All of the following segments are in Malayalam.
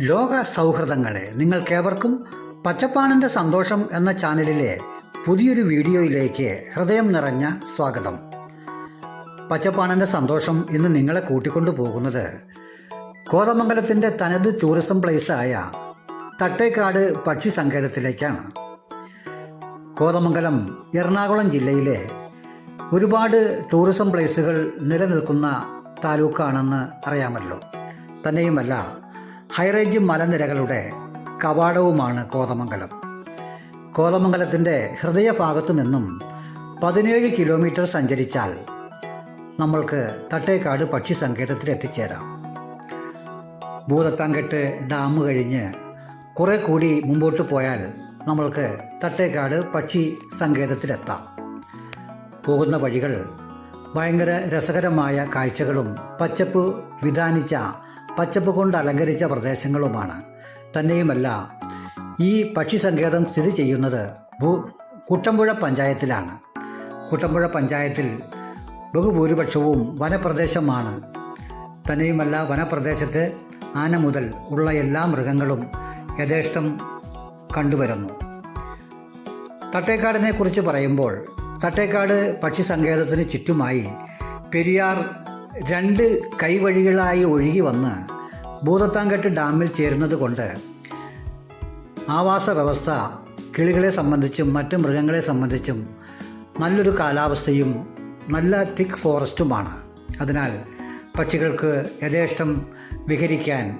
ലോക സൗഹൃദങ്ങളെ നിങ്ങൾക്കേവർക്കും പച്ചപ്പാണിന്റെ സന്തോഷം എന്ന ചാനലിലെ പുതിയൊരു വീഡിയോയിലേക്ക് ഹൃദയം നിറഞ്ഞ സ്വാഗതം. പച്ചപ്പാണിന്റെ സന്തോഷം ഇന്ന് നിങ്ങളെ കൂട്ടിക്കൊണ്ടു പോകുന്നത് കോതമംഗലത്തിന്റെ തനത് ടൂറിസം പ്ലേസായ തട്ടേക്കാട് പക്ഷി സങ്കേതത്തിലേക്കാണ്. കോതമംഗലം എറണാകുളം ജില്ലയിലെ ഒരുപാട് ടൂറിസം പ്ലേസുകൾ നിലനിൽക്കുന്ന താലൂക്കാണെന്ന് അറിയാമല്ലോ. തന്നെയുമല്ല ഹൈറേഞ്ച് മലനിരകളുടെ കവാടവുമാണ് കോതമംഗലം. കോതമംഗലത്തിന്റെ ഹൃദയഭാഗത്തു നിന്നും പതിനേഴ് കിലോമീറ്റർ സഞ്ചരിച്ചാൽ നമ്മൾക്ക് തട്ടേക്കാട് പക്ഷി സങ്കേതത്തിൽ എത്തിച്ചേരാം. ഭൂതത്താങ്കെട്ട് ഡാം കഴിഞ്ഞ് കുറെ കൂടി മുമ്പോട്ട് പോയാൽ നമ്മൾക്ക് തട്ടേക്കാട് പക്ഷി സങ്കേതത്തിലെത്താം പോകുന്ന വഴികൾ ഭയങ്കര രസകരമായ കാഴ്ചകളും പച്ചപ്പ് വിധാനിച്ച പച്ചപ്പ് കൊണ്ട് അലങ്കരിച്ച പ്രദേശങ്ങളുമാണ്. തന്നെയുമല്ല ഈ പക്ഷി സങ്കേതം സ്ഥിതി ചെയ്യുന്നത് ഭൂ കുട്ടമ്പുഴ പഞ്ചായത്തിലാണ്. കുട്ടമ്പുഴ പഞ്ചായത്തിൽ ബഹുഭൂരിപക്ഷവും വനപ്രദേശമാണ്. തന്നെയുമല്ല വനപ്രദേശത്ത് ആന മുതൽ ഉള്ള എല്ലാ മൃഗങ്ങളും യഥേഷ്ടം കണ്ടുവരുന്നു. തട്ടേക്കാടിനെ കുറിച്ച് പറയുമ്പോൾ തട്ടേക്കാട് പക്ഷി സങ്കേതത്തിന് ചുറ്റുമായി പെരിയാർ രണ്ട് കൈവഴികളായി ഒഴുകി വന്ന് ഭൂതത്താങ്കെട്ട് ഡാമിൽ ചേരുന്നത് കൊണ്ട് ആവാസ വ്യവസ്ഥ കിളികളെ സംബന്ധിച്ചും മറ്റ് മൃഗങ്ങളെ സംബന്ധിച്ചും നല്ലൊരു കാലാവസ്ഥയും നല്ല തിക്ക് ഫോറസ്റ്റുമാണ്. അതിനാൽ പക്ഷികൾക്ക് യഥേഷ്ടം വിഹരിക്കാൻ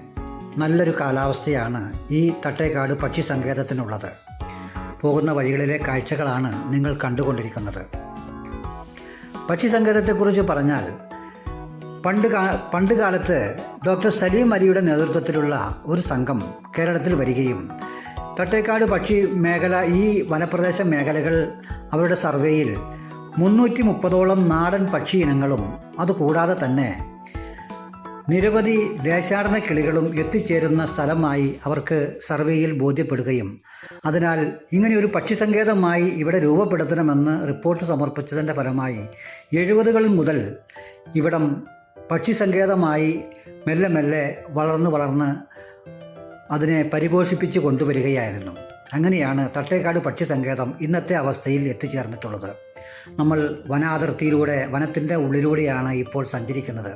നല്ലൊരു കാലാവസ്ഥയാണ് ഈ തട്ടേക്കാട് പക്ഷി സങ്കേതത്തിനുള്ളത്. പോകുന്ന വഴികളിലെ കാഴ്ചകളാണ് നിങ്ങൾ കണ്ടുകൊണ്ടിരിക്കുന്നത്. പക്ഷി സങ്കേതത്തെക്കുറിച്ച് പറഞ്ഞാൽ പണ്ട് പണ്ട് കാലത്ത് ഡോക്ടർ സലീം അലിയുടെ നേതൃത്വത്തിലുള്ള ഒരു സംഘം കേരളത്തിൽ വരികയും തട്ടേക്കാട് പക്ഷി മേഖല ഈ വനപ്രദേശ മേഖലകൾ അവരുടെ സർവേയിൽ മുന്നൂറ്റി മുപ്പതോളം നാടൻ പക്ഷി ഇനങ്ങളും അതുകൂടാതെ തന്നെ നിരവധി ദേശാടന കിളികളും എത്തിച്ചേരുന്ന സ്ഥലമായി അവർക്ക് സർവേയിൽ ബോധ്യപ്പെടുകയും അതിനാൽ ഇങ്ങനെയൊരു പക്ഷി സങ്കേതമായി ഇവിടെ രൂപപ്പെടുത്തണമെന്ന് റിപ്പോർട്ട് സമർപ്പിച്ചതിന്റെ ഫലമായി എഴുപതുകളിൽ മുതൽ ഇവിടം പക്ഷി സങ്കേതമായി മെല്ലെ മെല്ലെ വളർന്ന് വളർന്ന് അതിനെ പരിപോഷിപ്പിച്ച് കൊണ്ടുവരികയായിരുന്നു. അങ്ങനെയാണ് തട്ടേക്കാട് പക്ഷി സങ്കേതം ഇന്നത്തെ അവസ്ഥയിൽ എത്തിച്ചേർന്നിട്ടുള്ളത്. നമ്മൾ വനാതിർത്തിയിലൂടെ വനത്തിന്റെ ഉള്ളിലൂടെയാണ് ഇപ്പോൾ സഞ്ചരിക്കുന്നത്.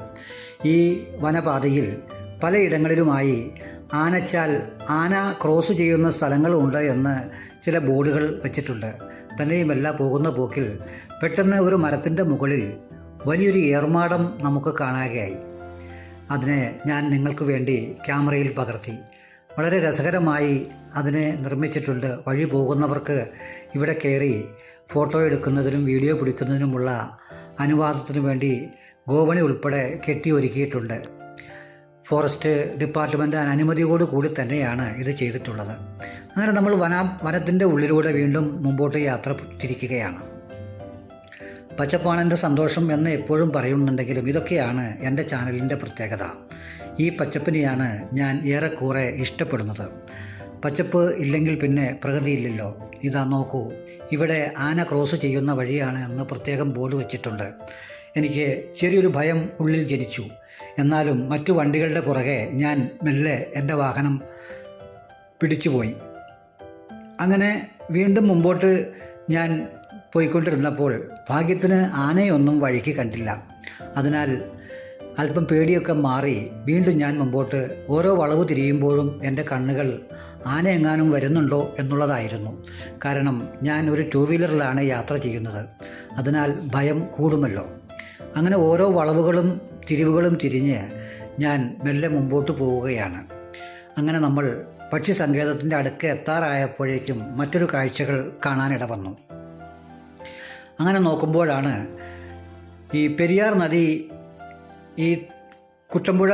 ഈ വനപാതയിൽ പലയിടങ്ങളിലുമായി ആനച്ചാൽ ആന ക്രോസ് ചെയ്യുന്ന സ്ഥലങ്ങളുണ്ട് എന്ന് ചില ബോർഡുകൾ വെച്ചിട്ടുണ്ട്. തന്നെയുമല്ല പോകുന്ന പോക്കിൽ പെട്ടെന്ന് ഒരു മരത്തിന്റെ മുകളിൽ വലിയൊരു ഏർമാടം നമുക്ക് കാണാകയായി. അതിനെ ഞാൻ നിങ്ങൾക്ക് വേണ്ടി ക്യാമറയിൽ പകർത്തി. വളരെ രസകരമായി അതിനെ നിർമ്മിച്ചിട്ടുണ്ട്. വഴി പോകുന്നവർക്ക് ഇവിടെ കയറി ഫോട്ടോ എടുക്കുന്നതിനും വീഡിയോ പിടിക്കുന്നതിനുമുള്ള അനുവാദത്തിനു വേണ്ടി ഗോവണി ഉൾപ്പെടെ കെട്ടിയൊരുക്കിയിട്ടുണ്ട് ഫോറസ്റ്റ് ഡിപ്പാർട്ട്മെന്റ് അനുമതിയോട് കൂടി തന്നെയാണ് ഇത് ചെയ്തിട്ടുള്ളത്. അങ്ങനെ നമ്മൾ വന വനത്തിന്റെ ഉള്ളിലൂടെ വീണ്ടും മുമ്പോട്ട് യാത്ര തിരിക്കുകയാണ്. പച്ചപ്പാണെന്റെ സന്തോഷം എന്ന് എപ്പോഴും പറയുന്നുണ്ടെങ്കിലും ഇതൊക്കെയാണ് എന്റെ ചാനലിന്റെ പ്രത്യേകത. ഈ പച്ചപ്പിനെയാണ് ഞാൻ ഏറെക്കുറെ ഇഷ്ടപ്പെടുന്നത്. പച്ചപ്പ് ഇല്ലെങ്കിൽ പിന്നെ പ്രകൃതിയില്ലല്ലോ. ഇതാ നോക്കൂ. ഇവിടെ ആന ക്രോസ് ചെയ്യുന്ന വഴിയാണ് എന്ന് പ്രത്യേകം ബോർഡ് വെച്ചിട്ടുണ്ട്. എനിക്ക് ചെറിയൊരു ഭയം ഉള്ളിൽ ജനിച്ചു. എന്നാലും മറ്റു വണ്ടികളുടെ പുറകെ ഞാൻ മെല്ലെ എന്റെ വാഹനം പിടിച്ചുപോയി. അങ്ങനെ വീണ്ടും മുമ്പോട്ട് ഞാൻ പോയിക്കൊണ്ടിരുന്നപ്പോൾ ഭാഗ്യത്തിന് ആനയൊന്നും വഴിക്ക് കണ്ടില്ല. അതിനാൽ അല്പം പേടിയൊക്കെ മാറി വീണ്ടും ഞാൻ മുമ്പോട്ട് ഓരോ വളവ് തിരിയുമ്പോഴും എന്റെ കണ്ണുകൾ ആന എങ്ങാനും വരുന്നുണ്ടോ എന്നുള്ളതായിരുന്നു. കാരണം ഞാൻ ഒരു ടൂ വീലറിലാണ് യാത്ര ചെയ്യുന്നത്. അതിനാൽ ഭയം കൂടുമല്ലോ. അങ്ങനെ ഓരോ വളവുകളും തിരിവുകളും തിരിഞ്ഞ് ഞാൻ മെല്ലെ മുമ്പോട്ട് പോവുകയാണ്. അങ്ങനെ നമ്മൾ പക്ഷി സങ്കേതത്തിന്റെ അടുക്ക് എത്താറായപ്പോഴേക്കും മറ്റൊരു കാഴ്ചകൾ കാണാനിട വന്നു അങ്ങനെ നോക്കുമ്പോഴാണ് ഈ പെരിയാർ നദി ഈ കുട്ടമ്പുഴ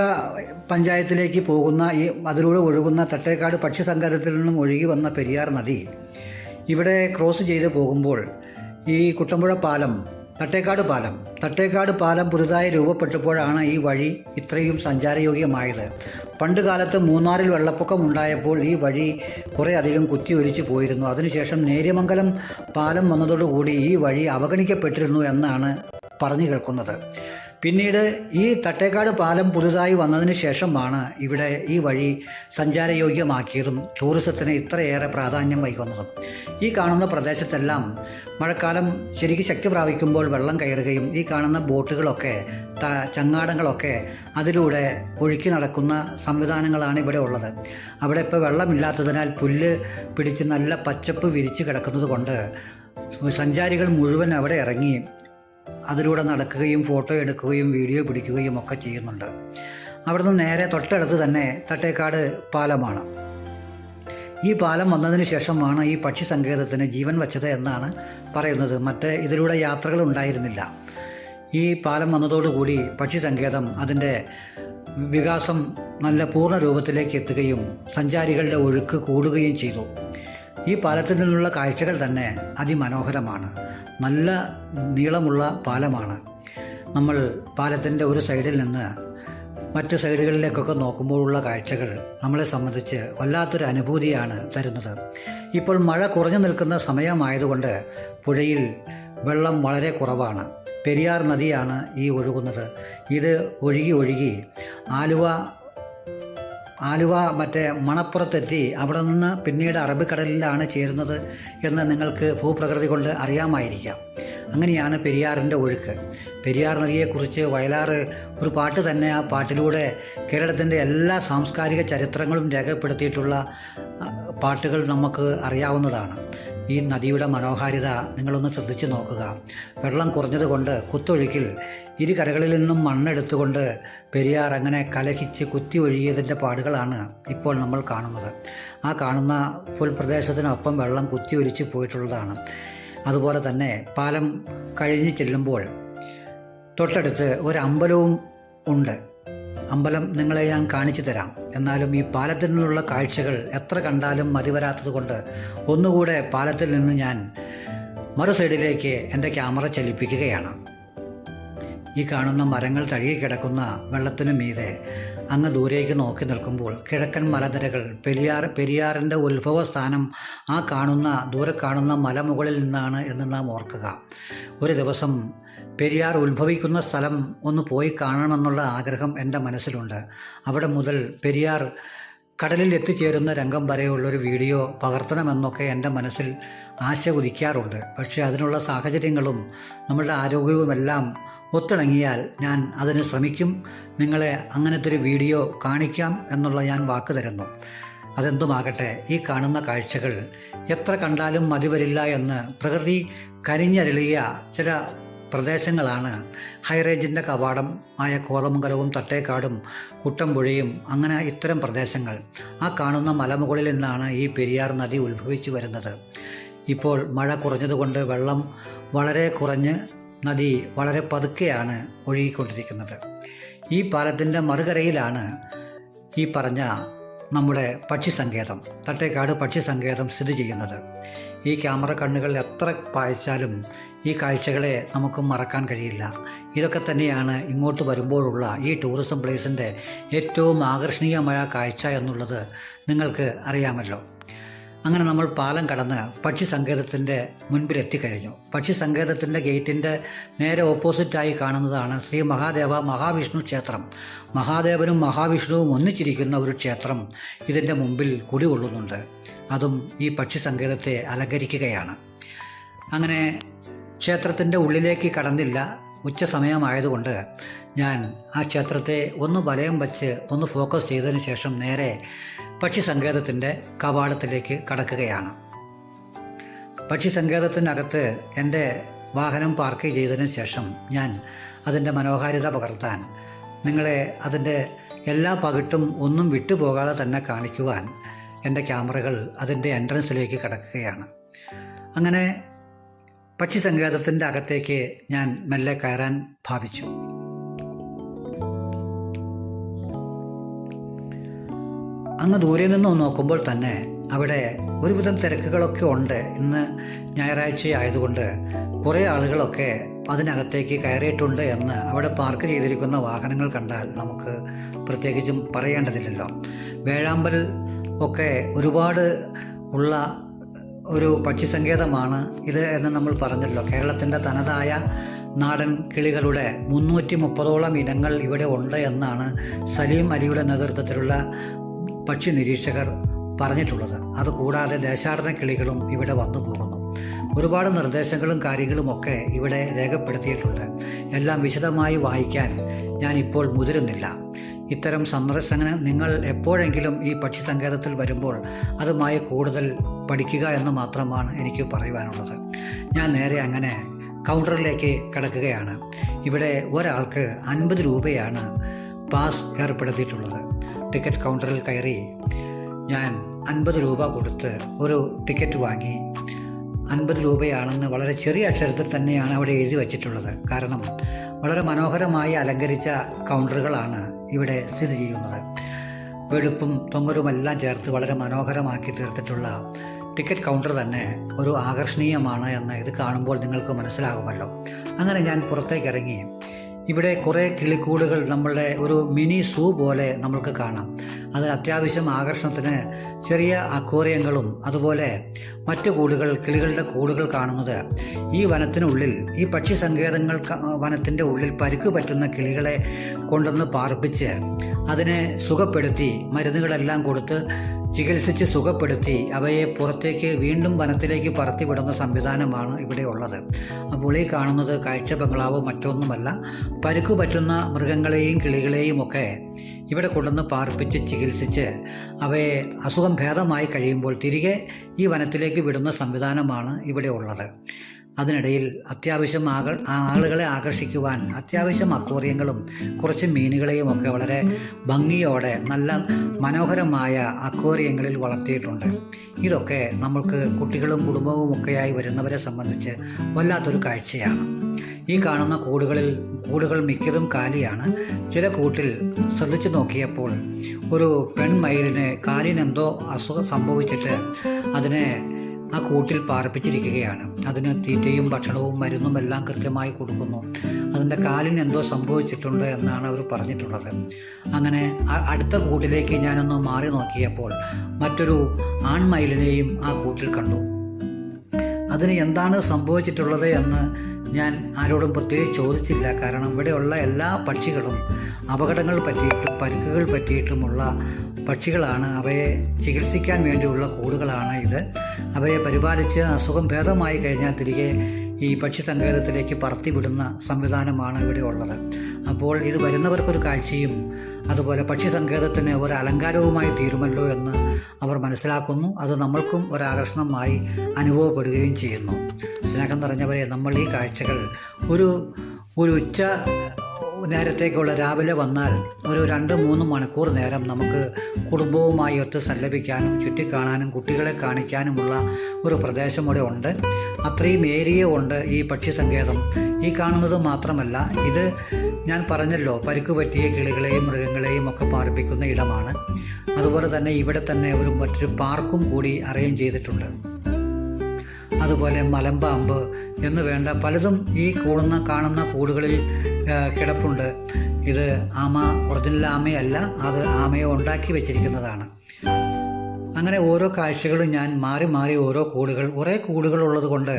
പഞ്ചായത്തിലേക്ക് പോകുന്ന ഈ അതിലൂടെ ഒഴുകുന്ന തട്ടേക്കാട് പക്ഷി സങ്കേതത്തിൽ നിന്നും ഒഴുകി വന്ന പെരിയാർ നദി ഇവിടെ ക്രോസ് ചെയ്ത് പോകുമ്പോൾ ഈ കുട്ടമ്പുഴ പാലം തട്ടേക്കാട് പാലം തട്ടേക്കാട് പാലം പുതുതായി രൂപപ്പെട്ടപ്പോഴാണ് ഈ വഴി ഇത്രയും സഞ്ചാരയോഗ്യമായത്. പണ്ട് കാലത്ത് മൂന്നാറിൽ വെള്ളപ്പൊക്കം ഉണ്ടായപ്പോൾ ഈ വഴി കുറേ അധികം കുത്തി ഒലിച്ചു പോയിരുന്നു. അതിനുശേഷം നേര്യമംഗലം പാലം വന്നതോടുകൂടി ഈ വഴി അവഗണിക്കപ്പെട്ടിരുന്നു എന്നാണ് പറഞ്ഞു കേൾക്കുന്നത്. പിന്നീട് ഈ തട്ടേക്കാട് പാലം പുതുതായി വന്നതിന് ശേഷമാണ് ഇവിടെ ഈ വഴി സഞ്ചാരയോഗ്യമാക്കിയതും ടൂറിസത്തിന് ഇത്രയേറെ പ്രാധാന്യം വൈകുന്നതും ഈ കാണുന്ന പ്രദേശത്തെല്ലാം മഴക്കാലം ശരിക്കും ശക്തി പ്രാപിക്കുമ്പോൾ വെള്ളം കയറുകയും ഈ കാണുന്ന ബോട്ടുകളൊക്കെ ത ചങ്ങാടങ്ങളൊക്കെ അതിലൂടെ ഒഴുക്കി നടക്കുന്ന സംവിധാനങ്ങളാണ് ഇവിടെ ഉള്ളത്. അവിടെ ഇപ്പോൾ വെള്ളമില്ലാത്തതിനാൽ പുല്ല് പിടിച്ച് നല്ല പച്ചപ്പ് വിരിച്ച് കിടക്കുന്നത് കൊണ്ട് സഞ്ചാരികൾ മുഴുവൻ അവിടെ ഇറങ്ങി അതിലൂടെ നടക്കുകയും ഫോട്ടോ എടുക്കുകയും വീഡിയോ പിടിക്കുകയും ഒക്കെ ചെയ്യുന്നുണ്ട്. അവിടുന്ന് നേരെ തൊട്ടടുത്ത് തന്നെ തട്ടേക്കാട് പാലമാണ്. ഈ പാലം വന്നതിന് ശേഷമാണ് ഈ പക്ഷി സങ്കേതത്തിന് ജീവൻ വച്ചത് എന്നാണ് പറയുന്നത്. മറ്റേ ഇതിലൂടെ യാത്രകൾ ഉണ്ടായിരുന്നില്ല. ഈ പാലം വന്നതോടുകൂടി പക്ഷി സങ്കേതം അതിന്റെ വികാസം നല്ല പൂർണ രൂപത്തിലേക്ക് എത്തുകയും സഞ്ചാരികളുടെ ഒഴുക്ക് കൂടുകയും ചെയ്തു. ഈ പാലത്തിൽ നിന്നുള്ള കാഴ്ചകൾ തന്നെ അതിമനോഹരമാണ്. നല്ല നീളമുള്ള പാലമാണ്. നമ്മൾ പാലത്തിന്റെ ഒരു സൈഡിൽ നിന്ന് മറ്റ് സൈഡുകളിലേക്കൊക്കെ നോക്കുമ്പോഴുള്ള കാഴ്ചകൾ നമ്മളെ സംബന്ധിച്ച് വല്ലാത്തൊരു അനുഭൂതിയാണ് തരുന്നത്. ഇപ്പോൾ മഴ കുറഞ്ഞു നിൽക്കുന്ന സമയമായതുകൊണ്ട് പുഴയിൽ വെള്ളം വളരെ കുറവാണ്. പെരിയാർ നദിയാണ് ഈ ഒഴുകുന്നത്. ഇത് ഒഴുകി ഒഴുകി ആലുവ ആലുവ മറ്റേ മണപ്പുറത്തെത്തി അവിടെ നിന്ന് പിന്നീട് അറബിക്കടലിലാണ് ചേരുന്നത് എന്ന് നിങ്ങൾക്ക് ഭൂപ്രകൃതി കൊണ്ട് അറിയാമായിരിക്കാം. അങ്ങനെയാണ് പെരിയാറിന്റെ ഒഴുക്ക്. പെരിയാർ നദിയെക്കുറിച്ച് വയലാറ് ഒരു പാട്ട് തന്നെ ആ പാട്ടിലൂടെ കേരളത്തിന്റെ എല്ലാ സാംസ്കാരിക ചരിത്രങ്ങളും രേഖപ്പെടുത്തിയിട്ടുള്ള പാട്ടുകൾ നമുക്ക് അറിയാവുന്നതാണ്. ഈ നദിയുടെ മനോഹാരിത നിങ്ങളൊന്ന് ശ്രദ്ധിച്ചു നോക്കുക. വെള്ളം കുറഞ്ഞതുകൊണ്ട് കുത്തൊഴുക്കിൽ ഇരു കരകളിൽ നിന്നും മണ്ണെടുത്തുകൊണ്ട് പെരിയാർ അങ്ങനെ കലഹിച്ച് കുത്തി ഒഴുകിയതിന്റെ പാടുകളാണ് ഇപ്പോൾ നമ്മൾ കാണുന്നത്. ആ കാണുന്ന പുൽപ്രദേശത്തിനൊപ്പം വെള്ളം കുത്തി ഒലിച്ച് പോയിട്ടുള്ളതാണ്. അതുപോലെ തന്നെ പാലം കഴിഞ്ഞ് ചെല്ലുമ്പോൾ തൊട്ടടുത്ത് ഒരു അമ്പലവും ഉണ്ട്. അമ്പലം നിങ്ങളെ ഞാൻ കാണിച്ചു തരാം. എന്നാലും ഈ പാലത്തിൽ നിന്നുള്ള കാഴ്ചകൾ എത്ര കണ്ടാലും മതിവരാത്തതുകൊണ്ട് ഒന്നുകൂടെ പാലത്തിൽ നിന്ന് ഞാൻ മറു സൈഡിലേക്ക് എന്റെ ക്യാമറ ചലിപ്പിക്കുകയാണ്. ഈ കാണുന്ന മരങ്ങൾ തഴുകി കിടക്കുന്ന വെള്ളത്തിനു മീതെ അങ്ങ് ദൂരേക്ക് നോക്കി നിൽക്കുമ്പോൾ കിഴക്കൻ മലനിരകൾ പെരിയാർ പെരിയാറിന്റെ ഉത്ഭവസ്ഥാനം ആ കാണുന്ന ദൂരെ കാണുന്ന മലമുകളിൽ നിന്നാണ് എന്ന് നാം ഓർക്കുക. ഒരു ദിവസം പെരിയാർ ഉത്ഭവിക്കുന്ന സ്ഥലം ഒന്ന് പോയി കാണണമെന്നുള്ള ആഗ്രഹം എന്റെ മനസ്സിലുണ്ട്. അവിടെ മുതൽ പെരിയാർ കടലിൽ എത്തിച്ചേരുന്ന രംഗം വരെയുള്ളൊരു വീഡിയോ പകർത്തണമെന്നൊക്കെ എന്റെ മനസ്സിൽ ആശ ഉദിക്കാറുണ്ട്. പക്ഷേ അതിനുള്ള സാഹചര്യങ്ങളും നമ്മളുടെ ആരോഗ്യവുമെല്ലാം ഒത്തിണങ്ങിയാൽ ഞാൻ അതിന് ശ്രമിക്കും. നിങ്ങളെ അങ്ങനത്തെ ഒരു വീഡിയോ കാണിക്കാം എന്നുള്ള ഞാൻ വാക്ക് തരുന്നു. അതെന്തുമാകട്ടെ ഈ കാണുന്ന കാഴ്ചകൾ എത്ര കണ്ടാലും മതിവരില്ല എന്ന് പ്രകൃതി കരിഞ്ഞരളിയ ചില പ്രദേശങ്ങളാണ്. ഹൈറേഞ്ചിന്റെ കവാടം ആയ കോതമംഗലവും തട്ടേക്കാടും കുട്ടമ്പുഴയും അങ്ങനെ ഇത്തരം പ്രദേശങ്ങൾ. ആ കാണുന്ന മലമുകളിൽ നിന്നാണ് ഈ പെരിയാർ നദി ഉത്ഭവിച്ചു വരുന്നത്. ഇപ്പോൾ മഴ കുറഞ്ഞതുകൊണ്ട് വെള്ളം വളരെ കുറഞ്ഞ് നദി വളരെ പതുക്കെയാണ് ഒഴുകിക്കൊണ്ടിരിക്കുന്നത്. ഈ പാലത്തിന്റെ മറുകരയിലാണ് ഈ പറഞ്ഞ നമ്മുടെ പക്ഷി സങ്കേതം തട്ടേക്കാട് പക്ഷി സങ്കേതം സ്ഥിതി ചെയ്യുന്നത്. ഈ ക്യാമറ കണ്ണുകൾ എത്ര പായച്ചാലും ഈ കാഴ്ചകളെ നമുക്ക് മറക്കാൻ കഴിയില്ല. ഇതൊക്കെ തന്നെയാണ് ഇങ്ങോട്ട് വരുമ്പോഴുള്ള ഈ ടൂറിസം പ്ലേസിന്റെ ഏറ്റവും ആകർഷണീയമായ കാഴ്ച എന്നുള്ളത് നിങ്ങൾക്ക് അറിയാമല്ലോ. അങ്ങനെ നമ്മൾ പാലം കടന്ന് പക്ഷി സങ്കേതത്തിന്റെ മുൻപിൽ എത്തിക്കഴിഞ്ഞു. പക്ഷി സങ്കേതത്തിന്റെ ഗേറ്റിന്റെ നേരെ ഓപ്പോസിറ്റായി കാണുന്നതാണ് ശ്രീ മഹാദേവ മഹാവിഷ്ണു ക്ഷേത്രം. മഹാദേവനും മഹാവിഷ്ണുവും ഒന്നിച്ചിരിക്കുന്ന ഒരു ക്ഷേത്രം ഇതിന്റെ മുമ്പിൽ കുടികൊള്ളുന്നുണ്ട്. അതും ഈ പക്ഷി സങ്കേതത്തെ അലങ്കരിക്കുകയാണ്. അങ്ങനെ ക്ഷേത്രത്തിന്റെ ഉള്ളിലേക്ക് കടന്നില്ല. ഉച്ച സമയമായതുകൊണ്ട് ഞാൻ ആ ക്ഷേത്രത്തെ ഒന്ന് വലയം വച്ച് ഒന്ന് ഫോക്കസ് ചെയ്തതിന് ശേഷം നേരെ പക്ഷി സങ്കേതത്തിന്റെ കവാടത്തിലേക്ക് കടക്കുകയാണ്. പക്ഷി സങ്കേതത്തിനകത്ത് എന്റെ വാഹനം പാർക്ക് ചെയ്തതിന് ശേഷം ഞാൻ അതിന്റെ മനോഹാരിത പകർത്താൻ നിങ്ങളെ അതിന്റെ എല്ലാ പകിട്ടും ഒന്നും വിട്ടുപോകാതെ തന്നെ കാണിക്കുവാൻ എന്റെ ക്യാമറകൾ അതിന്റെ എൻട്രൻസിലേക്ക് കടക്കുകയാണ്. അങ്ങനെ പക്ഷി സങ്കേതത്തിന്റെ അകത്തേക്ക് ഞാൻ മെല്ലെ കയറാൻ ഭാവിച്ചു. അങ്ങ് ദൂരെ നിന്ന് നോക്കുമ്പോൾ തന്നെ അവിടെ ഒരുവിധം തിരക്കുകളൊക്കെ ഉണ്ട് ഇന്ന് ഞായറാഴ്ച ആയതുകൊണ്ട് കുറേ ആളുകളൊക്കെ അതിനകത്തേക്ക് കയറിയിട്ടുണ്ട് എന്ന് അവിടെ പാർക്ക് ചെയ്തിരിക്കുന്ന വാഹനങ്ങൾ കണ്ടാൽ നമുക്ക് പ്രത്യേകിച്ചും പറയേണ്ടതില്ലല്ലോ. വേഴാമ്പൽ ഒക്കെ ഒരുപാട് ഉള്ള ഒരു പക്ഷി സങ്കേതമാണ് ഇത് എന്ന് നമ്മൾ പറഞ്ഞല്ലോ. കേരളത്തിന്റെ തനതായ നാടൻ കിളികളുടെ മുന്നൂറ്റി മുപ്പതോളം ഇനങ്ങൾ ഇവിടെ ഉണ്ട് എന്നാണ് സലീം അലിയുടെ നേതൃത്വത്തിലുള്ള പക്ഷി നിരീക്ഷകർ പറഞ്ഞിട്ടുള്ളത്. അതുകൂടാതെ ദേശാടന കിളികളും ഇവിടെ വന്നു പോകുന്നു. ഒരുപാട് നിർദ്ദേശങ്ങളും കാര്യങ്ങളും ഒക്കെ ഇവിടെ രേഖപ്പെടുത്തിയിട്ടുണ്ട്. എല്ലാം വിശദമായി വായിക്കാൻ ഞാൻ ഇപ്പോൾ മുതിരുന്നില്ല. ഇത്തരം സന്ദർശനം നിങ്ങൾ എപ്പോഴെങ്കിലും ഈ പക്ഷി സങ്കേതത്തിൽ വരുമ്പോൾ അതുമായി കൂടുതൽ പഠിക്കുക എന്ന് മാത്രമാണ് എനിക്ക് പറയുവാനുള്ളത്. ഞാൻ നേരെ അങ്ങനെ കൗണ്ടറിലേക്ക് കിടക്കുകയാണ്. ഇവിടെ ഒരാൾക്ക് അൻപത് രൂപയാണ് പാസ് ഏർപ്പെടുത്തിയിട്ടുള്ളത്. ടിക്കറ്റ് കൗണ്ടറിൽ കയറി ഞാൻ അൻപത് രൂപ കൊടുത്ത് ഒരു ടിക്കറ്റ് വാങ്ങി. അൻപത് രൂപയാണെന്ന് വളരെ ചെറിയ അക്ഷരത്തിൽ തന്നെയാണ് അവിടെ എഴുതി വച്ചിട്ടുള്ളത്. കാരണം വളരെ മനോഹരമായി അലങ്കരിച്ച കൗണ്ടറുകളാണ് ഇവിടെ സ്ഥിതി ചെയ്യുന്നത്. വെളുപ്പും തൊങ്ങലുമെല്ലാം ചേർത്ത് വളരെ മനോഹരമാക്കി തീർത്തിട്ടുള്ള ടിക്കറ്റ് കൗണ്ടർ തന്നെ ഒരു ആകർഷണീയമാണ് എന്ന് ഇത് കാണുമ്പോൾ നിങ്ങൾക്ക് മനസ്സിലാകുമല്ലോ. അങ്ങനെ ഞാൻ പുറത്തേക്ക് ഇറങ്ങി. ഇവിടെ കുറേ കിളിക്കൂടുകൾ നമ്മളുടെ ഒരു മിനി സൂ പോലെ നമ്മൾക്ക് കാണാം. അതിന് അത്യാവശ്യം ആകർഷണത്തിന് ചെറിയ അക്വേറിയങ്ങളും അതുപോലെ മറ്റു കൂടുകൾ കിളികളുടെ കൂടുകൾ കാണുന്നത് ഈ വനത്തിനുള്ളിൽ ഈ പക്ഷി സങ്കേതങ്ങൾ വനത്തിന്റെ ഉള്ളിൽ പരുക്ക് പറ്റുന്ന കിളികളെ കൊണ്ടുവന്ന് പാർപ്പിച്ച് അതിനെ സുഖപ്പെടുത്തി മരുന്നുകളെല്ലാം കൊടുത്ത് ചികിത്സിച്ച് സുഖപ്പെടുത്തി അവയെ പുറത്തേക്ക് വീണ്ടും വനത്തിലേക്ക് പറത്തിവിടുന്ന സംവിധാനമാണ് ഇവിടെ ഉള്ളത്. അപ്പോൾ ഈ കാണുന്നത് കാഴ്ച ബംഗ്ലാവോ മറ്റൊന്നുമല്ല. പരുക്കു പറ്റുന്ന മൃഗങ്ങളെയും കിളികളെയും ഒക്കെ ഇവിടെ കൊണ്ടുവന്ന് പാർപ്പിച്ച് ചികിത്സിച്ച് അവയെ അസുഖം ഭേദമായി കഴിയുമ്പോൾ തിരികെ ഈ വനത്തിലേക്ക് വിടുന്ന സംവിധാനമാണ് ഇവിടെ ഉള്ളത്. അതിനിടയിൽ അത്യാവശ്യം ആക ആളുകളെ ആകർഷിക്കുവാൻ അത്യാവശ്യം അക്വേറിയങ്ങളും കുറച്ച് മീനുകളെയും ഒക്കെ വളരെ ഭംഗിയോടെ നല്ല മനോഹരമായ അക്വേറിയങ്ങളിൽ വളർത്തിയിട്ടുണ്ട്. ഇതൊക്കെ നമ്മൾക്ക് കുട്ടികളും കുടുംബവും ഒക്കെയായി വരുന്നവരെ സംബന്ധിച്ച് വല്ലാത്തൊരു കാഴ്ചയാണ്. ഈ കാണുന്ന കൂടുകളിൽ കൂടുകൾ മിക്കതും കാലിയാണ്. ചില കൂട്ടിൽ ശ്രദ്ധിച്ചു നോക്കിയപ്പോൾ ഒരു പെൺമയിലിന് കാലിനെന്തോ അസുഖം സംഭവിച്ചിട്ട് അതിനെ ആ കൂട്ടിൽ പാർപ്പിച്ചിരിക്കുകയാണ്. അതിന് തീറ്റയും ഭക്ഷണവും മരുന്നും എല്ലാം കൃത്യമായി കൊടുക്കുന്നു. അതിന്റെ കാലിന് എന്തോ സംഭവിച്ചിട്ടുണ്ട് എന്നാണ് അവർ പറഞ്ഞിട്ടുള്ളത്. അങ്ങനെ അടുത്ത കൂട്ടിലേക്ക് ഞാനൊന്ന് മാറി നോക്കിയപ്പോൾ മറ്റൊരു ആൺമയിലിനെയും ആ കൂട്ടിൽ കണ്ടു. അതിന് എന്താണ് സംഭവിച്ചിട്ടുള്ളത് എന്ന് ഞാൻ ആരോടും പ്രത്യേകിച്ച് ചോദിച്ചില്ല. കാരണം ഇവിടെയുള്ള എല്ലാ പക്ഷികളും അപകടങ്ങൾ പറ്റിയിട്ടും പരിക്കുകൾ പറ്റിയിട്ടുമുള്ള പക്ഷികളാണ്. അവയെ ചികിത്സിക്കാൻ വേണ്ടിയുള്ള കൂടുകളാണ് ഇത്. അവയെ പരിപാലിച്ച് അസുഖം ഭേദമായി കഴിഞ്ഞാൽ തിരികെ ഈ പക്ഷി സങ്കേതത്തിലേക്ക് പറത്തിവിടുന്ന സംവിധാനമാണ് ഇവിടെ ഉള്ളത്. അപ്പോൾ ഇത് വരുന്നവർക്കൊരു കാഴ്ചയും അതുപോലെ പക്ഷി സങ്കേതത്തിന് ഒരു അലങ്കാരവുമായി തീരുമല്ലോ എന്ന് അവർ മനസ്സിലാക്കുന്നു. അത് നമ്മൾക്കും ഒരു ആകർഷണമായി അനുഭവപ്പെടുകയും ചെയ്യുന്നു. സ്നേഹം നിറഞ്ഞവരെ നമ്മൾ ഈ കാഴ്ചകൾ ഒരു ഒരു ഉച്ച നേരത്തേക്കുള്ള രാവിലെ വന്നാൽ ഒരു രണ്ട് മൂന്ന് മണിക്കൂർ നേരം നമുക്ക് കുടുംബവുമായി ഒത്ത് സല്ലപിക്കാനും ചുറ്റിക്കാണാനും കുട്ടികളെ കാണിക്കാനുമുള്ള ഒരു പ്രദേശം ഇവിടെ ഉണ്ട്. അത്രയും ഏരിയ ഉണ്ട് ഈ പക്ഷി സങ്കേതം ഈ കാണുന്നത് മാത്രമല്ല ഇത് ഞാൻ പറഞ്ഞല്ലോ പരിക്ക് പറ്റിയ കിളികളെയും മൃഗങ്ങളെയും ഒക്കെ പാർപ്പിക്കുന്ന ഇടമാണ്. അതുപോലെ തന്നെ ഇവിടെ തന്നെ ഒരു മറ്റൊരു പാർക്കും കൂടി അറേഞ്ച് ചെയ്തിട്ടുണ്ട്. അതുപോലെ മലമ്പാമ്പ് എന്ന് വേണ്ട പലതും ഈ കൂടുന്ന കാണുന്ന കൂടുകളിൽ കിടപ്പുണ്ട്. ഇത് ആമ ഒറിജിനൽ ആമയല്ല അത് ആമയെ ഉണ്ടാക്കി വെച്ചിരിക്കുന്നതാണ്. അങ്ങനെ ഓരോ കാഴ്ചകളും ഞാൻ മാറി മാറി ഓരോ കൂടുകൾ കുറേ കൂടുകൾ ഉള്ളത് കൊണ്ട്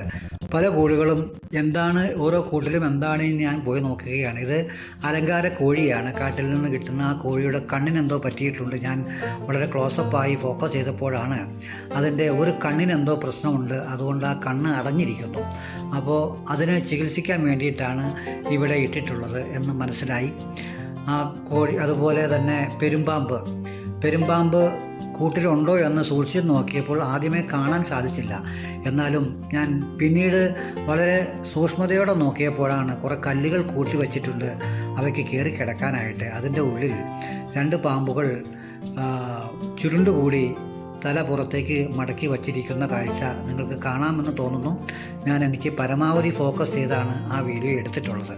പല കോഴികളും എന്താണ് ഓരോ കൂട്ടിലും എന്താണ് ഞാൻ പോയി നോക്കുകയാണ്. ഇത് അലങ്കാര കോഴിയാണ്. കാട്ടിൽ നിന്ന് കിട്ടുന്ന ആ കോഴിയുടെ കണ്ണിനെന്തോ പറ്റിയിട്ടുണ്ട്. ഞാൻ വളരെ ക്ലോസപ്പായി ഫോക്കസ് ചെയ്തപ്പോഴാണ് അതിന്റെ ഒരു കണ്ണിനെന്തോ പ്രശ്നമുണ്ട്. അതുകൊണ്ട് ആ കണ്ണ് അടഞ്ഞിരിക്കുന്നു. അപ്പോൾ അതിനെ ചികിത്സിക്കാൻ വേണ്ടിയിട്ടാണ് ഇവിടെ ഇട്ടിട്ടുള്ളത് എന്ന് മനസ്സിലായി. ആ കോഴി അതുപോലെ തന്നെ പെരുമ്പാമ്പ്. പെരുമ്പാമ്പ് കൂട്ടിലുണ്ടോ എന്ന് സൂക്ഷിച്ച് നോക്കിയപ്പോൾ ആദ്യമേ കാണാൻ സാധിച്ചില്ല. എന്നാലും ഞാൻ പിന്നീട് വളരെ സൂക്ഷ്മതയോടെ നോക്കിയപ്പോഴാണ് കുറേ കല്ലുകൾ കൂട്ടി വച്ചിട്ടുണ്ട്. അവയ്ക്ക് കയറി കിടക്കാനായിട്ട്. അതിന്റെ ഉള്ളിൽ രണ്ട് പാമ്പുകൾ ചുരുണ്ടുകൂടി തല പുറത്തേക്ക് മടക്കി വച്ചിരിക്കുന്ന കാഴ്ച നിങ്ങൾക്ക് കാണാമെന്ന് തോന്നുന്നു. ഞാൻ എനിക്ക് പരമാവധി ഫോക്കസ് ചെയ്താണ് ആ വീഡിയോ എടുത്തിട്ടുള്ളത്.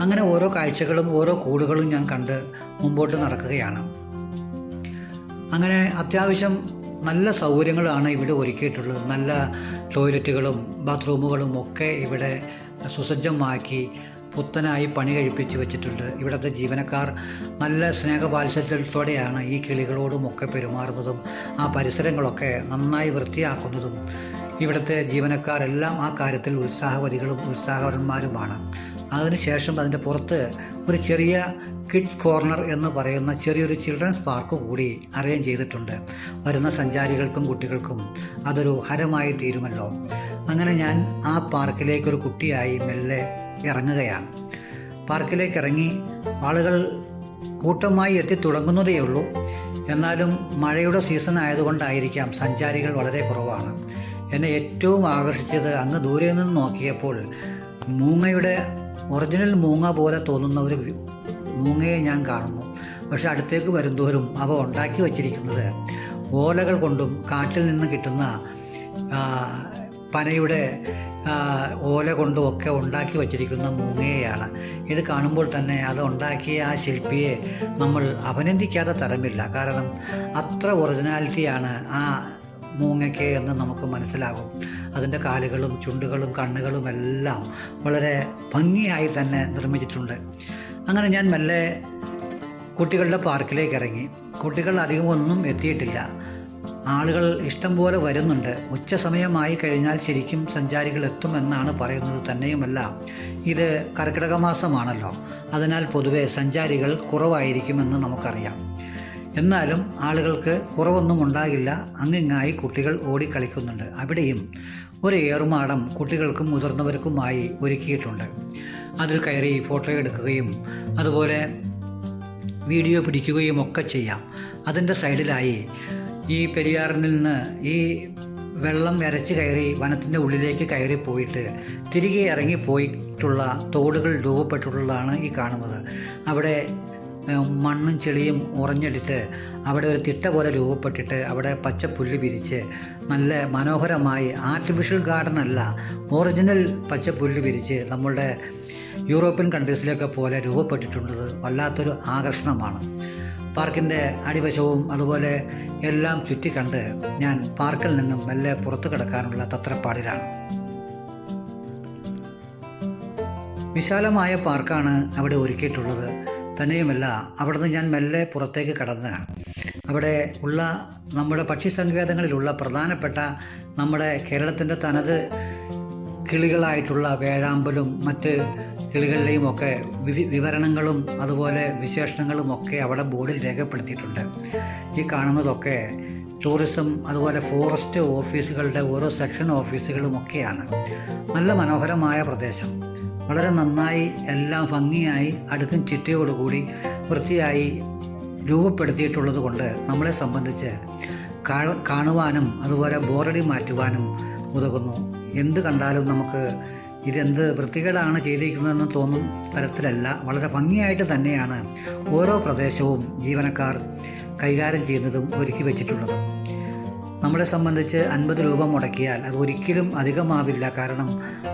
അങ്ങനെ ഓരോ കാഴ്ചകളും ഓരോ കൂടുകളും ഞാൻ കണ്ട് മുമ്പോട്ട് നടക്കുകയാണ്. അങ്ങനെ അത്യാവശ്യം നല്ല സൗകര്യങ്ങളാണ് ഇവിടെ ഒരുക്കിയിട്ടുള്ളത്. നല്ല ടോയ്ലറ്റുകളും ബാത്റൂമുകളും ഒക്കെ ഇവിടെ സുസജ്ജമാക്കി പുത്തനായി പണി കഴിപ്പിച്ച് വെച്ചിട്ടുണ്ട്. ഇവിടുത്തെ ജീവനക്കാർ നല്ല സ്നേഹപാത്സല്യത്തോടെയാണ് ഈ കിളികളോടും ഒക്കെ പെരുമാറുന്നതും ആ പരിസരങ്ങളൊക്കെ നന്നായി വൃത്തിയാക്കുന്നതും ഇവിടുത്തെ ജീവനക്കാരെല്ലാം ആ കാര്യത്തിൽ ഉത്സാഹവതികളും ഉത്സാഹവന്മാരുമാണ്. അതിനുശേഷം അതിന്റെ പുറത്ത് ഒരു ചെറിയ കിഡ്സ് കോർണർ എന്ന് പറയുന്ന ചെറിയൊരു ചിൽഡ്രൻസ് പാർക്ക് കൂടി അറേഞ്ച് ചെയ്തിട്ടുണ്ട്. വരുന്ന സഞ്ചാരികൾക്കും കുട്ടികൾക്കും അതൊരു ഹരമായി തീരുമല്ലോ. അങ്ങനെ ഞാൻ ആ പാർക്കിലേക്ക് ഒരു കുട്ടിയായി മെല്ലെ ഇറങ്ങുകയാണ്. പാർക്കിലേക്ക് ഇറങ്ങി ആളുകൾ കൂട്ടമായി എത്തിത്തുടങ്ങുന്നതേ ഉള്ളൂ. എന്നാലും മഴയുടെ സീസൺ ആയതുകൊണ്ടായിരിക്കാം സഞ്ചാരികൾ വളരെ കുറവാണ്. എന്നെ ഏറ്റവും ആകർഷിച്ചത് അങ്ങ് ദൂരെ നിന്ന് നോക്കിയപ്പോൾ മൂങ്ങയുടെ ഒറിജിനൽ മൂങ്ങ പോലെ തോന്നുന്ന ഒരു മൂങ്ങയെ ഞാൻ കാണുന്നു. പക്ഷെ അടുത്തേക്ക് വരുന്തോറും അവ ഉണ്ടാക്കി വച്ചിരിക്കുന്നത് ഓലകൾ കൊണ്ടും കാറ്റിൽ നിന്ന് കിട്ടുന്ന പനയുടെ ഓല കൊണ്ടും ഒക്കെ ഉണ്ടാക്കി വച്ചിരിക്കുന്ന മൂങ്ങയെയാണ്. ഇത് കാണുമ്പോൾ തന്നെ അത് ഉണ്ടാക്കിയ ആ ശില്പിയെ നമ്മൾ അഭിനന്ദിക്കാതെ തരമില്ല. കാരണം അത്ര ഒറിജിനാലിറ്റിയാണ് ആ മൂങ്ങയ്ക്ക് എന്ന് നമുക്ക് മനസ്സിലാകും. അതിന്റെ കാലുകളും ചുണ്ടുകളും കണ്ണുകളും എല്ലാം വളരെ ഭംഗിയായി തന്നെ നിർമ്മിച്ചിട്ടുണ്ട്. അങ്ങനെ ഞാൻ മെല്ലെ കുട്ടികളുടെ പാർക്കിലേക്ക് ഇറങ്ങി. കുട്ടികൾ അധികമൊന്നും എത്തിയിട്ടില്ല. ആളുകൾ ഇഷ്ടം പോലെ വരുന്നുണ്ട്. ഉച്ച സമയമായി കഴിഞ്ഞാൽ ശരിക്കും സഞ്ചാരികൾ എത്തുമെന്നാണ് പറയുന്നത് തന്നെയുമല്ല. ഇത് കർക്കിടക മാസമാണല്ലോ. അതിനാൽ പൊതുവെ സഞ്ചാരികൾ കുറവായിരിക്കുമെന്ന് നമുക്കറിയാം. എന്നാലും ആളുകൾക്ക് കുറവൊന്നും ഉണ്ടാകില്ല. അങ്ങിങ്ങായി കുട്ടികൾ ഓടിക്കളിക്കുന്നുണ്ട്. അവിടെയും ഒരു ഏറുമാടം കുട്ടികൾക്കും മുതിർന്നവർക്കുമായി ഒരുക്കിയിട്ടുണ്ട്. അതിൽ കയറി ഫോട്ടോ എടുക്കുകയും അതുപോലെ വീഡിയോ പിടിക്കുകയും ഒക്കെ ചെയ്യാം. അതിന്റെ സൈഡിലായി ഈ പെരിയാറിൽ നിന്ന് ഈ വെള്ളം വരച്ച് കയറി വനത്തിന്റെ ഉള്ളിലേക്ക് കയറി പോയിട്ട് തിരികെ ഇറങ്ങി പോയിട്ടുള്ള തോടുകൾ രൂപപ്പെട്ടിട്ടുള്ളതാണ് ഈ കാണുന്നത്. അവിടെ മണ്ണും ചെളിയും ഉറഞ്ഞെടുത്ത് അവിടെ ഒരു തിട്ട പോലെ രൂപപ്പെട്ടിട്ട് അവിടെ പച്ച പുല്ല് വിരിച്ച് നല്ല മനോഹരമായി ആർട്ടിഫിഷ്യൽ ഗാർഡൻ അല്ല ഒറിജിനൽ പച്ച പുല്ല് വിരിച്ച് നമ്മളുടെ യൂറോപ്യൻ കൺട്രീസിലൊക്കെ പോലെ രൂപപ്പെട്ടിട്ടുള്ളത് വല്ലാത്തൊരു ആകർഷണമാണ്. പാർക്കിന്റെ അടിവശവും അതുപോലെ എല്ലാം ചുറ്റിക്കണ്ട് ഞാൻ പാർക്കിൽ നിന്നും മെല്ലെ പുറത്തു കിടക്കാനുള്ള തത്രപ്പാടിലാണ്. വിശാലമായ പാർക്കാണ് അവിടെ ഒരുക്കിയിട്ടുള്ളത്. തന്നെയുമല്ല അവിടുന്ന് ഞാൻ മെല്ലെ പുറത്തേക്ക് കടന്ന് അവിടെ ഉള്ള നമ്മുടെ പക്ഷി സങ്കേതങ്ങളിലുള്ള പ്രധാനപ്പെട്ട നമ്മുടെ കേരളത്തിന്റെ തനത് കിളികളായിട്ടുള്ള വേഴാമ്പലും മറ്റ് കിളികളുടെയും ഒക്കെ വിവി വിവരണങ്ങളും അതുപോലെ വിശേഷണങ്ങളും ഒക്കെ അവിടെ ബോർഡിൽ രേഖപ്പെടുത്തിയിട്ടുണ്ട്. ഈ കാണുന്നതൊക്കെ ടൂറിസം അതുപോലെ ഫോറസ്റ്റ് ഓഫീസുകളുടെ ഓരോ സെക്ഷൻ ഓഫീസുകളും ഒക്കെയാണ്. നല്ല മനോഹരമായ പ്രദേശം. വളരെ നന്നായി എല്ലാം ഭംഗിയായി അടുക്കും ചിട്ടയോടുകൂടി വൃത്തിയായി രൂപപ്പെടുത്തിയിട്ടുള്ളത് കൊണ്ട് നമ്മളെ സംബന്ധിച്ച് കാണുവാനും അതുപോലെ ബോറടി മാറ്റുവാനും ഉതകുന്നു. എന്ത് കണ്ടാലും നമുക്ക് ഇതെന്ത് വൃത്തികേടാണ് ചെയ്തിരിക്കുന്നതെന്ന് തോന്നും തരത്തിലല്ല വളരെ ഭംഗിയായിട്ട് തന്നെയാണ് ഓരോ പ്രദേശവും ജീവനക്കാർ കൈകാര്യം ചെയ്യുന്നതും ഒരുക്കി വെച്ചിട്ടുള്ളത്. നമ്മളെ സംബന്ധിച്ച് അൻപത് രൂപ മുടക്കിയാൽ അത് ഒരിക്കലും അധികമാവില്ല. കാരണം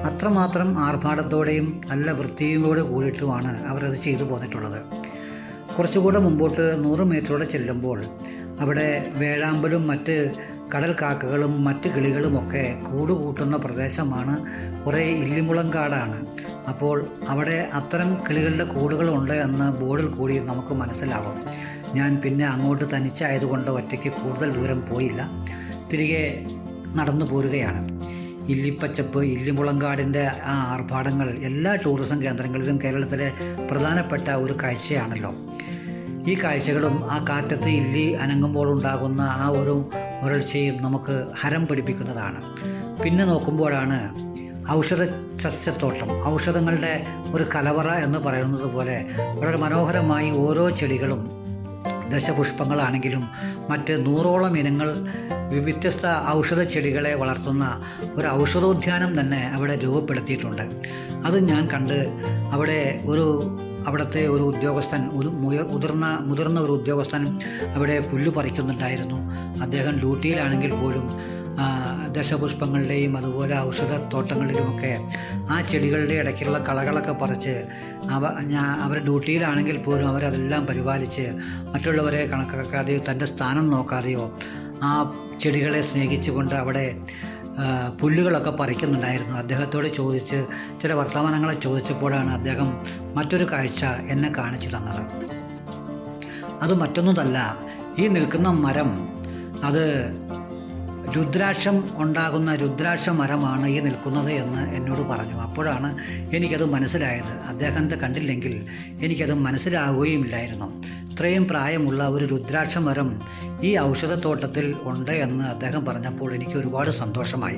അത്രമാത്രം ആർഭാടത്തോടെയും നല്ല വൃത്തിയോട് കൂടിയിട്ടുമാണ് അവരത് ചെയ്തു പോന്നിട്ടുള്ളത്. കുറച്ചുകൂടെ മുമ്പോട്ട് നൂറ് മീറ്ററോടെ ചെല്ലുമ്പോൾ അവിടെ വേഴാമ്പലും മറ്റ് കടൽ കാക്കകളും മറ്റ് കിളികളുമൊക്കെ കൂടുകൂട്ടുന്ന പ്രദേശമാണ്. കുറേ ഇല്ലിമുളം കാടാണ്. അപ്പോൾ അവിടെ അത്തരം കിളികളുടെ കൂടുകളുണ്ട് എന്ന് ബോർഡിൽ കൂടി നമുക്ക് മനസ്സിലാവും. ഞാൻ പിന്നെ അങ്ങോട്ട് തനിച്ചായതുകൊണ്ട് ഒറ്റയ്ക്ക് കൂടുതൽ ദൂരം പോയില്ല. തിരികെ നടന്നു പോരുകയാണ്. ഇല്ലിപ്പച്ചപ്പ് ഇല്ലിമുളങ്കാടിന്റെ ആ ആർഭാടങ്ങൾ എല്ലാ ടൂറിസം കേന്ദ്രങ്ങളിലും കേരളത്തിലെ പ്രധാനപ്പെട്ട ഒരു കാഴ്ചയാണല്ലോ. ഈ കാഴ്ചകളും ആ കാറ്റത്ത് ഇല്ലി അനങ്ങുമ്പോൾ ഉണ്ടാകുന്ന ആ ഒരു വരൾച്ചയും നമുക്ക് ഹരം പിടിപ്പിക്കുന്നതാണ്. പിന്നെ നോക്കുമ്പോഴാണ് ഔഷധ സസ്യത്തോട്ടം ഔഷധങ്ങളുടെ ഒരു കലവറ എന്ന് പറയുന്നത് പോലെ വളരെ മനോഹരമായി ഓരോ ചെടികളും ദശപുഷ്പങ്ങളാണെങ്കിലും മറ്റ് നൂറോളം ഇനങ്ങൾ വ്യത്യസ്ത ഔഷധ ചെടികളെ വളർത്തുന്ന ഒരു ഔഷധോദ്യാനം തന്നെ അവിടെ രൂപപ്പെടുത്തിയിട്ടുണ്ട്. അത് ഞാൻ കണ്ട് അവിടെ ഒരു അവിടുത്തെ ഒരു ഉദ്യോഗസ്ഥൻ ഒരു മുതിർന്ന മുതിർന്ന ഒരു ഉദ്യോഗസ്ഥൻ അവിടെ പുല്ല് പറിക്കുന്നുണ്ടായിരുന്നു. അദ്ദേഹം ഡ്യൂട്ടിയിലാണെങ്കിൽ പോലും ദശപുഷ്പങ്ങളുടെയും അതുപോലെ ഔഷധ ഔഷധത്തോട്ടങ്ങളിലുമൊക്കെ ആ ചെടികളുടെ ഇടയ്ക്കുള്ള കളകളൊക്കെ പറിച്ച് അവ ഞാൻ അവർ ഡ്യൂട്ടിയിലാണെങ്കിൽ പോലും അവരതെല്ലാം പരിപാലിച്ച് മറ്റുള്ളവരെ കണക്കാക്കാതെയോ തന്റെ സ്ഥാനം നോക്കാതെയോ ആ ചെടികളെ സ്നേഹിച്ചുകൊണ്ട് അവിടെ പുല്ലുകളൊക്കെ പറിക്കുന്നുണ്ടായിരുന്നു. അദ്ദേഹത്തോട് ചോദിച്ച് ചില വർത്തമാനങ്ങളെ ചോദിച്ചപ്പോഴാണ് അദ്ദേഹം മറ്റൊരു കാഴ്ച എന്നെ കാണിച്ചു തന്നത്. അത് മറ്റൊന്നുമല്ല ഈ നിൽക്കുന്ന മരം അത് രുദ്രാക്ഷം ഉണ്ടാകുന്ന രുദ്രാക്ഷ മരമാണ് ഈ നിൽക്കുന്നത് എന്ന് എന്നോട് പറഞ്ഞു. അപ്പോഴാണ് എനിക്കത് മനസ്സിലായത്. അദ്ദേഹത്തെ കണ്ടില്ലെങ്കിൽ എനിക്കത് മനസ്സിലാവുകയുമില്ലായിരുന്നു. ഇത്രയും പ്രായമുള്ള ഒരു രുദ്രാക്ഷ മരം ഈ ഔഷധത്തോട്ടത്തിൽ ഉണ്ട് എന്ന് അദ്ദേഹം പറഞ്ഞപ്പോൾ എനിക്ക് ഒരുപാട് സന്തോഷമായി.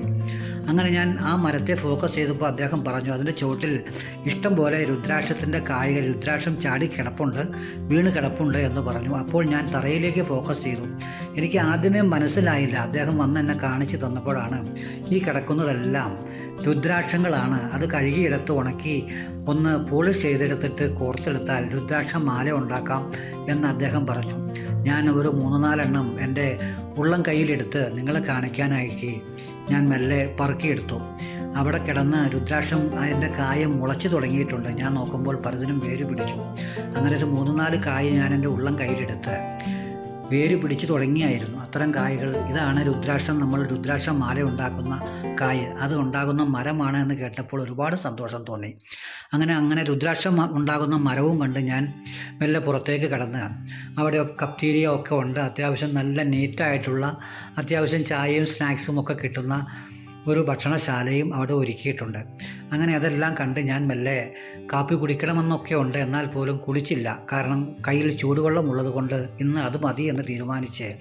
അങ്ങനെ ഞാൻ ആ മരത്തെ ഫോക്കസ് ചെയ്തപ്പോൾ അദ്ദേഹം പറഞ്ഞു അതിന്റെ ചുവട്ടിൽ ഇഷ്ടം പോലെ രുദ്രാക്ഷത്തിന്റെ കായകൾ രുദ്രാക്ഷം ചാടി കിടപ്പുണ്ട് വീണ് കിടപ്പുണ്ട് എന്ന് പറഞ്ഞു. അപ്പോൾ ഞാൻ തറയിലേക്ക് ഫോക്കസ് ചെയ്തു. എനിക്ക് ആദ്യമേ മനസ്സിലായില്ല. അദ്ദേഹം വന്ന് എന്നെ കാണിച്ചു തന്നപ്പോഴാണ് ഈ കിടക്കുന്നതെല്ലാം രുദ്രാക്ഷങ്ങളാണ്. അത് കഴുകിയെടുത്ത് ഉണക്കി ഒന്ന് പോളിഷ് ചെയ്തെടുത്തിട്ട് കോർത്തെടുത്താൽ രുദ്രാക്ഷ മാല ഉണ്ടാക്കാം എന്ന് അദ്ദേഹം പറഞ്ഞു. ഞാൻ ഒരു മൂന്ന് നാലെണ്ണം എന്റെ ഉള്ളം കയ്യിലെടുത്ത് നിങ്ങളെ കാണിക്കാനായി ഞാൻ മെല്ലെ പറക്കിയെടുത്തു. അവിടെ കിടന്ന് രുദ്രാക്ഷം അതിന്റെ കായ മുളച്ചു തുടങ്ങിയിട്ടുണ്ട്. ഞാൻ നോക്കുമ്പോൾ പലതിനും വേര് പിടിച്ചു. അങ്ങനെ ഒരു മൂന്ന് നാല് കായ ഞാൻ എന്റെ ഉള്ളം കയ്യിലെടുത്ത് വേര് പിടിച്ചു തുടങ്ങിയായിരുന്നു. അത്തരം കായകൾ. ഇതാണ് രുദ്രാക്ഷം. നമ്മൾ രുദ്രാക്ഷം മാല ഉണ്ടാക്കുന്ന കായ്. അത് ഉണ്ടാകുന്ന മരമാണ് എന്ന് കേട്ടപ്പോൾ ഒരുപാട് സന്തോഷം തോന്നി. അങ്ങനെ അങ്ങനെ രുദ്രാക്ഷം ഉണ്ടാകുന്ന മരവും കണ്ട് ഞാൻ മെല്ലെ പുറത്തേക്ക് കടന്ന് അവിടെ കപ്തീരിയ ഒക്കെ ഉണ്ട്. അത്യാവശ്യം നല്ല നീറ്റായിട്ടുള്ള അത്യാവശ്യം ചായയും സ്നാക്സും ഒക്കെ കിട്ടുന്ന ഒരു ഭക്ഷണശാലയും അവിടെ ഒരുക്കിയിട്ടുണ്ട്. അങ്ങനെ അതെല്ലാം കണ്ട് ഞാൻ മെല്ലെ കാപ്പി കുടിക്കണമെന്നൊക്കെ ഉണ്ട് എന്നാൽ പോലും കുളിച്ചില്ല കാരണം കയ്യിൽ ചൂടുവെള്ളം ഉള്ളതുകൊണ്ട് ഇന്ന് അത് മതി എന്ന് തീരുമാനിച്ച്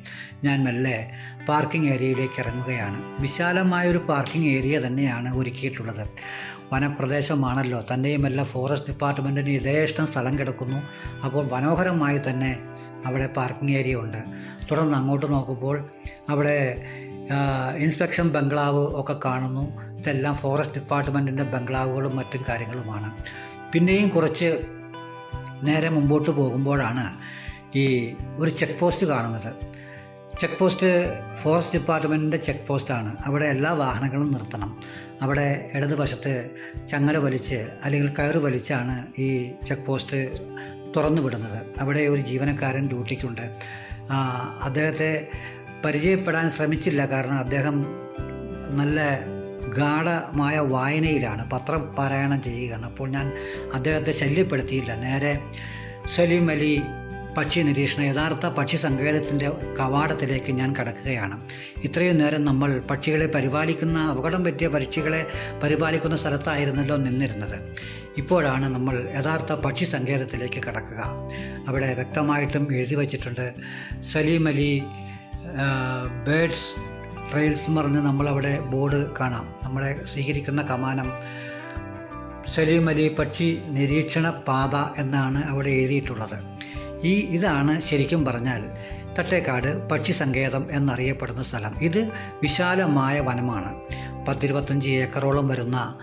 ഞാൻ മെല്ലെ പാർക്കിംഗ് ഏരിയയിലേക്ക് ഇറങ്ങുകയാണ്. വിശാലമായൊരു പാർക്കിംഗ് ഏരിയ തന്നെയാണ് ഒരുക്കിയിട്ടുള്ളത്. വനപ്രദേശമാണല്ലോ. തന്നെയുമല്ല ഫോറസ്റ്റ് ഡിപ്പാർട്ട്മെന്റിന് യഥേഷ്ടം സ്ഥലം കിടക്കുന്നു. അപ്പോൾ മനോഹരമായി തന്നെ അവിടെ പാർക്കിംഗ് ഏരിയ ഉണ്ട്. തുടർന്ന് അങ്ങോട്ട് നോക്കുമ്പോൾ അവിടെ ഇൻസ്പെക്ഷൻ ബംഗ്ലാവ് ഒക്കെ കാണുന്നു. ഇതെല്ലാം ഫോറസ്റ്റ് ഡിപ്പാർട്ട്മെന്റിന്റെ ബംഗ്ലാവുകളും മറ്റും കാര്യങ്ങളുമാണ്. പിന്നെയും കുറച്ച് നേരെ മുമ്പോട്ട് പോകുമ്പോഴാണ് ഈ ഒരു ചെക്ക് പോസ്റ്റ് കാണുന്നത്. ചെക്ക് പോസ്റ്റ് ഫോറസ്റ്റ് ഡിപ്പാർട്ട്മെന്റിന്റെ ചെക്ക് പോസ്റ്റാണ് അവിടെ എല്ലാ വാഹനങ്ങളും നിർത്തണം. അവിടെ ഇടതുവശത്ത് ചങ്ങല വലിച്ച് അല്ലെങ്കിൽ കയറ് വലിച്ചാണ് ഈ ചെക്ക് പോസ്റ്റ് തുറന്നു വിടുന്നത് അവിടെ ഒരു ജീവനക്കാരൻ ഡ്യൂട്ടിക്കുണ്ട് അദ്ദേഹത്തെ പരിചയപ്പെടാൻ ശ്രമിച്ചില്ല. കാരണം അദ്ദേഹം നല്ല ഗാഠമായ വായനയിലാണ് പത്രം പാരായണം ചെയ്യുകയാണ്. അപ്പോൾ ഞാൻ അദ്ദേഹത്തെ ശല്യപ്പെടുത്തിയില്ല. നേരെ സലീം അലി പക്ഷി നിരീക്ഷണ യഥാർത്ഥ പക്ഷി സങ്കേതത്തിന്റെ കവാടത്തിലേക്ക് ഞാൻ കടക്കുകയാണ്. ഇത്രയും നേരം നമ്മൾ പക്ഷികളെ പരിപാലിക്കുന്ന അപകടം പറ്റിയ പക്ഷികളെ പരിപാലിക്കുന്ന സ്ഥലത്തായിരുന്നല്ലോ നിന്നിരുന്നത്. ഇപ്പോഴാണ് നമ്മൾ യഥാർത്ഥ പക്ഷി സങ്കേതത്തിലേക്ക് കടക്കുക. അവിടെ വ്യക്തമായിട്ടും എഴുതി വച്ചിട്ടുണ്ട്. സലീം അലി ബേഡ്സ് ട്രെയിൽസ് എന്ന് പറഞ്ഞ് നമ്മളവിടെ ബോർഡ് കാണാം. നമ്മളെ സ്വീകരിക്കുന്ന കമാനം സലീം അലി പക്ഷി നിരീക്ഷണ പാത എന്നാണ് അവിടെ എഴുതിയിട്ടുള്ളത്. ഈ ഇതാണ് ശരിക്കും പറഞ്ഞാൽ തട്ടേക്കാട് പക്ഷി സങ്കേതം എന്നറിയപ്പെടുന്ന സ്ഥലം. ഇത് വിശാലമായ വനമാണ്. പത്തിരുപത്തഞ്ച് ഏക്കറോളം വരുന്ന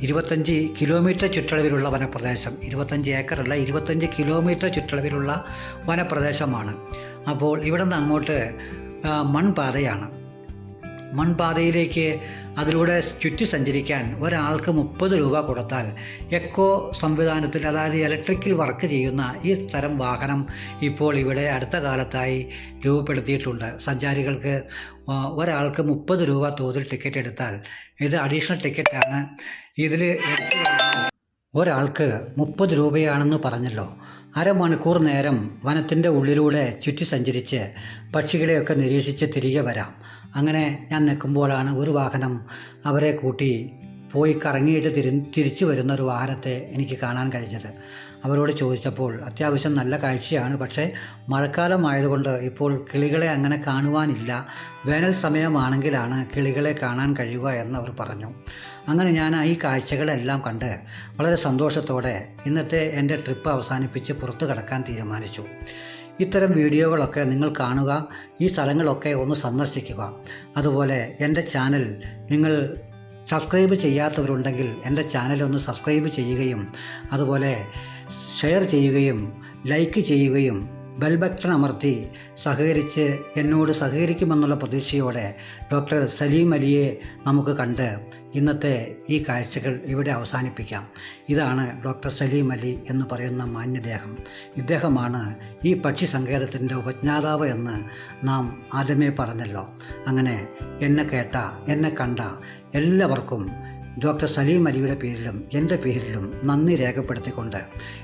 ഇരുപത്തഞ്ച് കിലോമീറ്റർ ചുറ്റളവിലുള്ള വനപ്രദേശം. ഇരുപത്തഞ്ച് ഏക്കറല്ല ഇരുപത്തഞ്ച് കിലോമീറ്റർ ചുറ്റളവിലുള്ള വനപ്രദേശമാണ്. അപ്പോൾ ഇവിടെ നിന്ന് അങ്ങോട്ട് മൺപാതയാണ്. മൺപാതയിലേക്ക് അതിലൂടെ ചുറ്റി സഞ്ചരിക്കാൻ ഒരാൾക്ക് മുപ്പത് രൂപ കൊടുത്താൽ എക്കോ സംവിധാനത്തിൽ അതായത് ഇലക്ട്രിക്കൽ വർക്ക് ചെയ്യുന്ന ഈ തരം വാഹനം ഇപ്പോൾ ഇവിടെ അടുത്ത കാലത്തായി രൂപപ്പെടുത്തിയിട്ടുണ്ട്. സഞ്ചാരികൾക്ക് ഒരാൾക്ക് മുപ്പത് രൂപ തോതിൽ ടിക്കറ്റ് എടുത്താൽ ഇത് അഡീഷണൽ ടിക്കറ്റാണ്. ഇതിൽ ഒരാൾക്ക് മുപ്പത് രൂപയാണെന്ന് പറഞ്ഞല്ലോ. അരമണിക്കൂർ നേരം വനത്തിന്റെ ഉള്ളിലൂടെ ചുറ്റി സഞ്ചരിച്ച് പക്ഷികളെയൊക്കെ നിരീക്ഷിച്ച് തിരികെ വരാം. അങ്ങനെ ഞാൻ നിൽക്കുമ്പോഴാണ് ഒരു വാഹനം അവരെ കൂട്ടി പോയി കറങ്ങിയിട്ട് തിരി തിരിച്ചു വരുന്ന ഒരു വാഹനത്തെ എനിക്ക് കാണാൻ കഴിഞ്ഞത്. അവരോട് ചോദിച്ചപ്പോൾ അത്യാവശ്യം നല്ല കാഴ്ചയാണ് പക്ഷേ മഴക്കാലമായതുകൊണ്ട് ഇപ്പോൾ കിളികളെ അങ്ങനെ കാണുവാനില്ല. വേനൽ സമയമാണെങ്കിലാണ് കിളികളെ കാണാൻ കഴിയുക എന്നവർ പറഞ്ഞു. അങ്ങനെ ഞാൻ ഈ കാഴ്ചകളെല്ലാം കണ്ട് വളരെ സന്തോഷത്തോടെ ഇന്നത്തെ എന്റെ ട്രിപ്പ് അവസാനിപ്പിച്ച് പുറത്തു കടക്കാൻ തീരുമാനിച്ചു. ഇത്തരം വീഡിയോകളൊക്കെ നിങ്ങൾ കാണുക ഈ സ്ഥലങ്ങളൊക്കെ ഒന്ന് സന്ദർശിക്കുക. അതുപോലെ എന്റെ ചാനൽ നിങ്ങൾ സബ്സ്ക്രൈബ് ചെയ്യാത്തവരുണ്ടെങ്കിൽ എന്റെ ചാനൽ ഒന്ന് സബ്സ്ക്രൈബ് ചെയ്യുകയും അതുപോലെ ഷെയർ ചെയ്യുകയും ലൈക്ക് ചെയ്യുകയും ബെൽ ബട്ടൺ അമർത്തി സഹകരിച്ച് എന്നോട് സഹകരിക്കുമെന്നുള്ള പ്രതീക്ഷയോടെ ഡോക്ടർ സലീം അലിയെ നമുക്ക് കണ്ട് ഇന്നത്തെ ഈ കാഴ്ചകൾ ഇവിടെ അവസാനിപ്പിക്കാം. ഇതാണ് ഡോക്ടർ സലീം അലി എന്ന് പറയുന്ന മാന്യദേഹം. ഇദ്ദേഹമാണ് ഈ പക്ഷി സങ്കേതത്തിന്റെ ഉപജ്ഞാതാവ് എന്ന് നാം ആദ്യമേ പറഞ്ഞല്ലോ. അങ്ങനെ എന്നെ കേട്ട എന്നെ കണ്ട എല്ലാവർക്കും ഡോക്ടർ സലീം അലിയുടെ പേരിലും എന്റെ പേരിലും നന്ദി രേഖപ്പെടുത്തിക്കൊണ്ട്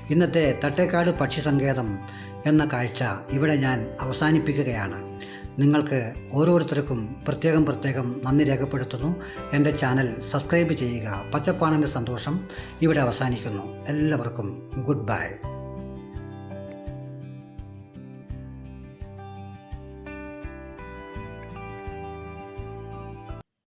ഇന്നത്തെ തട്ടേക്കാട് പക്ഷി സങ്കേതം എന്ന കാഴ്ച ഇവിടെ ഞാൻ അവസാനിപ്പിക്കുകയാണ്. നിങ്ങൾക്ക് ഓരോരുത്തർക്കും പ്രത്യേകം പ്രത്യേകം നന്ദി രേഖപ്പെടുത്തുന്നു. എന്റെ ചാനൽ സബ്സ്ക്രൈബ് ചെയ്യുക. പച്ചപ്പാണന്റെ സന്തോഷം ഇവിടെ അവസാനിക്കുന്നു. എല്ലാവർക്കും ഗുഡ് ബൈ.